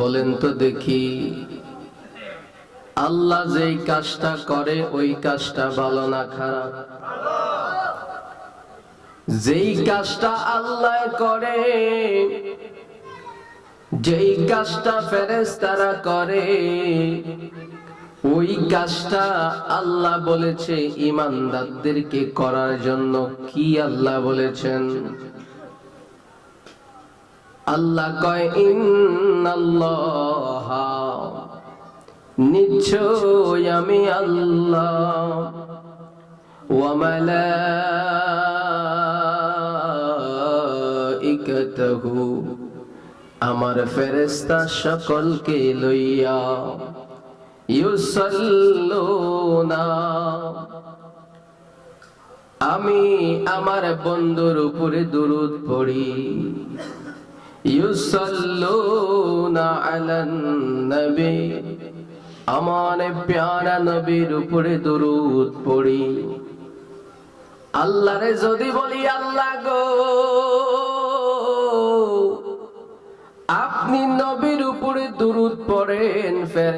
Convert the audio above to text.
বলেন তো দেখি। আল্লাহ যেই কাজটা করে, ওই কাজটা ভালো না খারাপ? যেই কাজটা আল্লাহ করে, যেই কাজটা ফেরেশতারা করে, ওই কাজটা আল্লাহ বলেছে, ইমানদারদেরকে করার জন্য কি আল্লাহ বলেছেন? আল্লাহ কয়, ইন্নাল্লাহ। নিশ্চয় আমি আল্লাহ। ওয়া মালাইকাতাহু, আমার ফেরেশতা সকলকে লইয়া ইউসাল্লুনা। আমি আমার বন্ধুর উপরে দুরুদ পড়ি। ইউসাল্লুনা আলান নবী। আমার প্যারা নবীর উপরে দরুদ পড়ি। আল্লাহরে যদি বলি, আল্লাহ গো, আপনি নবীর উপরে দুরুদ পড়েন